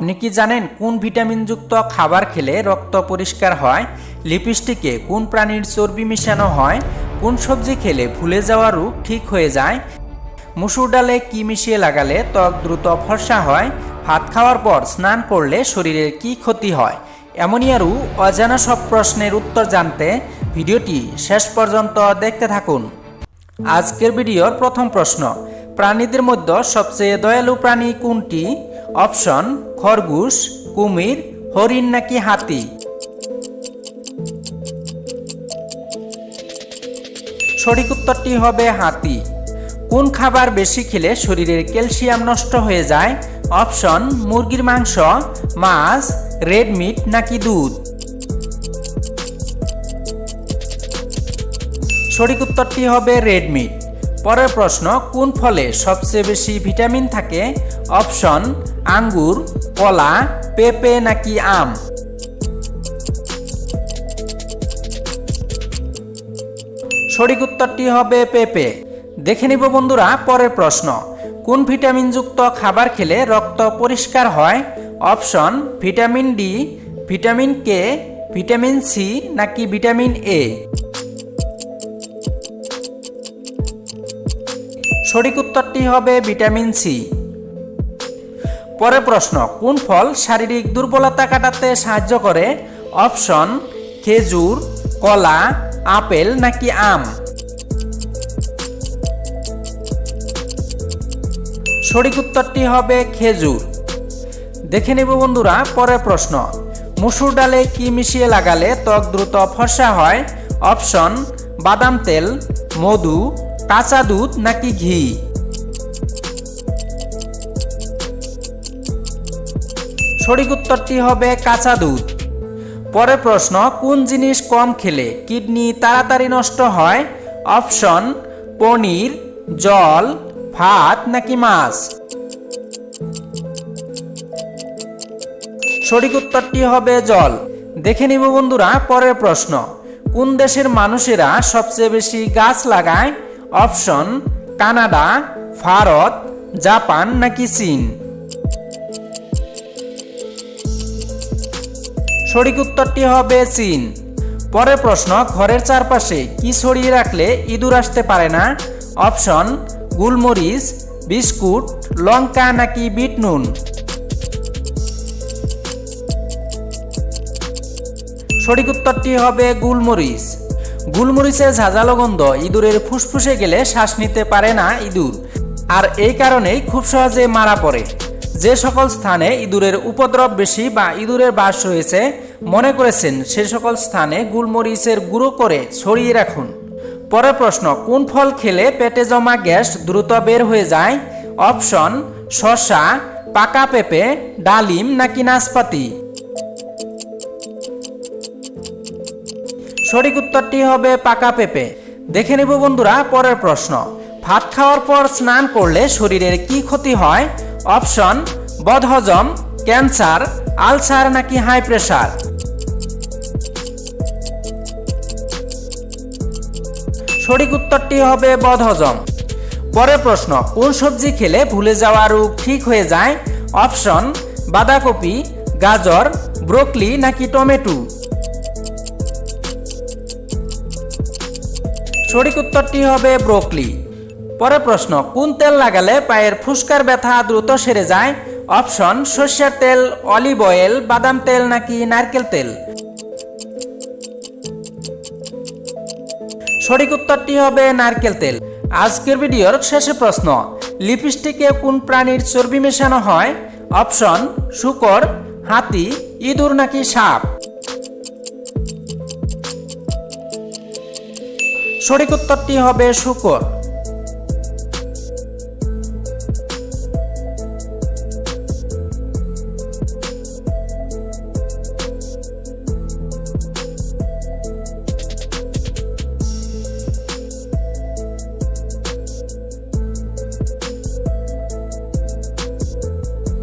আপনি কি জানেন কোন ভিটামিনযুক্ত খাবার খেলে রক্ত পরিষ্কার হয়? লিপস্টিকে কোন প্রাণীর চর্বি মিশানো হয়? কোন সবজি খেলে ভুলে যাওয়া রোগ ঠিক হয়ে যায়? মুসুর ডালে কি মিশিয়ে লাগালে ত্বক দ্রুত ফর্সা হয়? ভাত খাওয়ার পর স্নান করলে শরীরের কি ক্ষতি হয়? এমনই আরও অজানা সব প্রশ্নের উত্তর জানতে ভিডিওটি শেষ পর্যন্ত দেখতে থাকুন। আজকের ভিডিওর প্রথম প্রশ্ন, প্রাণীদের মধ্যে সবচেয়ে দয়ালু প্রাণী কোনটি? অপশন, খরগোশ, কুমির, হরিণ নাকি হাতি? সঠিক উত্তরটি হবে হাতি। কোন খাবার বেশি খেলে শরীরের ক্যালসিয়াম নষ্ট হয়ে যায়? অপশন, মুরগির মাংস, মাছ, রেড মিট নাকি দুধ? সঠিক উত্তরটি হবে রেড মিট। পরের প্রশ্ন, কোন ফলে সবচেয়ে বেশি ভিটামিন থাকে? অপশন, আঙ্গুর, কলা, পেঁপে নাকি আম? সঠিক উত্তরটি হবে পেঁপে। দেখে নিব বন্ধুরা, পরের প্রশ্ন, কোন ভিটামিনযুক্ত খাবার খেলে রক্ত পরিষ্কার হয়? Option, vitamin D, vitamin K, vitamin C নাকি ভিটামিন এ? সঠিক উত্তরটি হবে ভিটামিন সি। পরের প্রশ্ন, কোন ফল শারীরিক দুর্বলতা কাটাতে সাহায্য করে? অপশন, খেজুর, কলা, আপেল নাকি আম? সঠিক উত্তরটি হবে খেজুর। দেখে নেব বন্ধুরা, পরের প্রশ্ন, মুসুর ডালে কি মিশিয়ে লাগালে ত্বক দ্রুত ফর্সা হয়? অপশন, বাদাম তেল, মধু কাঁচা দুধ নাকি ঘি? সঠিক উত্তরটি হবে কাঁচা দুধ। পরের প্রশ্ন, কোন জিনিস কম খেলে কিডনি তাড়াতাড়ি নষ্ট হয়? অপশন, পনির, জল, ভাত নাকি মাছ? সঠিক উত্তরটি হবে জল। দেখে নিব বন্ধুরা, পরের প্রশ্ন, কোন দেশের মানুষেরা সবচেয়ে বেশি গাছ লাগায়? অপশন, কানাডা, ভারত, জাপান নাকি চীন? সঠিক উত্তরটি হবে চীন। পরের প্রশ্ন, ঘরের চারপাশে কি ছড়িয়ে রাখলে ইঁদুর আসতে পারে না? অপশন, গুলমরিচ, বিস্কুট, লঙ্কা নাকি বিট নুন? সঠিক উত্তরটি হবে গুলমরিচ। গুলমরিচের ঝাঁঝালো গন্ধ, ইঁদুরের ফুসফুসে গেলে শ্বাস নিতে পারে না ইঁদুর। আর এই কারণেই খুব সহজে মারা পড়ে। যে সকল স্থানে ইঁদুরের উপদ্রব বেশি বা ইঁদুরের বাস রয়েছে, মনে করেছেন সে সকল স্থানে গুলমরিচের গুঁড়ো করে ছড়িয়ে রাখুন। পরের প্রশ্ন, কোন ফল খেলে পেটে জমা গ্যাস দ্রুত বের হয়ে যায়? অপশন, শসা, পাকা পেঁপে, ডালিম নাকি নাশপাতি? সঠিক উত্তরটি হবে পাকা পেঁপে। দেখে নেব বন্ধুরা পরের প্রশ্ন। ভাত খাওয়ার পর স্নান করলে শরীরের কি ক্ষতি হয়? অপশন, বদহজম, ক্যান্সার, আলসার নাকি হাই প্রেশার সঠিক উত্তরটি হবে বদহজম। পরের প্রশ্ন, কোন সবজি খেলে ভুলে যাওয়া রোগ ঠিক হয়ে যায়? অপশন, বাঁধাকপি, গাজর, ব্রোকলি নাকি টমেটো? সঠিক উত্তরটি হবে ব্রোকলি। পরের প্রশ্ন, কোন তেল লাগালে পায়ের ফুসকার ব্যথা দ্রুত সেরে যায়? অপশন, সর্ষের তেল, অলিভ অয়েল, বাদাম তেল নাকি নারকেল তেল? সঠিক উত্তরটি হবে নারকেল তেল। আজকের ভিডিওর শেষে প্রশ্ন, লিপস্টিকে কোন প্রাণীর চর্বি মেশানো হয়? অপশন, শুকর, হাতি, ইঁদুর নাকি সাপ? সঠিক উত্তরটি হবে শুকর।